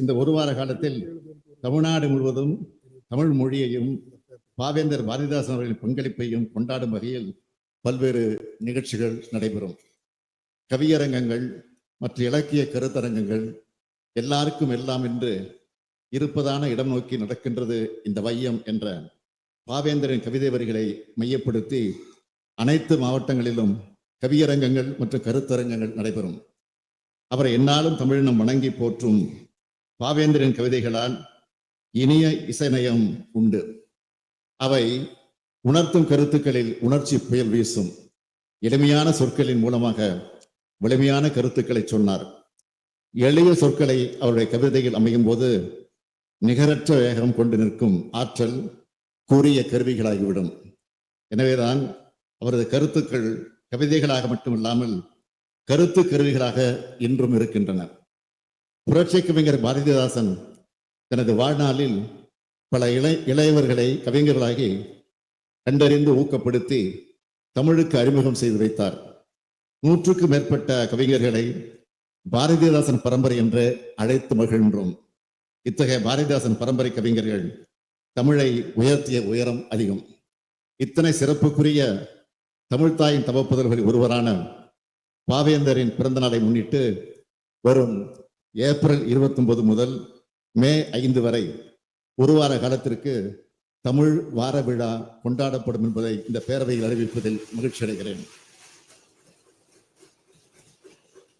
இந்த ஒரு வார காலத்தில் தமிழ்நாடு முழுவதும் தமிழ் மொழியையும் பாவேந்தர் பாரதிதாசன் அவர்களின் பங்களிப்பையும் கொண்டாடும் வகையில் பல்வேறு நிகழ்ச்சிகள் நடைபெறும். கவியரங்கங்கள் மற்ற இலக்கிய கருத்தரங்கங்கள் எல்லாருக்கும் எல்லாம் என்று இருப்பதான இடம் நோக்கி நடக்கின்றது இந்த வையம் என்ற பாவேந்தரின் கவிதை வரிகளை மையப்படுத்தி அனைத்து மாவட்டங்களிலும் கவியரங்கங்கள் மற்றும் கருத்தரங்கங்கள் நடைபெறும். அவரை என்னாலும் தமிழினம் வணங்கி போற்றும் பாவேந்திரன் கவிதைகளால் இனிய இசைநயம் உண்டு. அவை உணர்த்தும் கருத்துக்களில் உணர்ச்சி புயல் வீசும். எளிமையான சொற்களின் மூலமாக வலிமையான கருத்துக்களை சொன்னார். எளிய சொற்களை அவருடைய கவிதையில் அமையும் போது நிகரற்ற வேகம் கொண்டு நிற்கும் ஆற்றல் கூறிய கருவிகளாகிவிடும். எனவேதான் அவரது கருத்துக்கள் கவிதைகளாக மட்டுமில்லாமல் கருத்து கருவிகளாக இன்றும் இருக்கின்றன. புரட்சி கவிஞர் பாரதிதாசன் தனது வாழ்நாளில் பல இளை இளையவர்களை கவிஞர்களாகி கண்டறிந்து ஊக்கப்படுத்தி தமிழுக்கு அறிமுகம் செய்து வைத்தார். நூற்றுக்கும் மேற்பட்ட கவிஞர்களை பாரதிதாசன் பரம்பரை என்று அழைத்து மகிழ்கின்றோம். இத்தகைய பாரதிதாசன் பரம்பரை கவிஞர்கள் தமிழை உயர்த்திய உயரம் அதிகம். இத்தனை சிறப்புக்குரிய தமிழ்தாயின் தவப்புதல்களில் ஒருவரான பாவேந்தரின் பிறந்த நாளை முன்னிட்டு வரும் ஏப்ரல் இருபத்தொன்பது முதல் மே ஐந்து வரை ஒரு வார காலத்திற்கு தமிழ் வார விழா கொண்டாடப்படும் என்பதை இந்த பேரவையில் அறிவிப்பதில் மகிழ்ச்சி அடைகிறேன்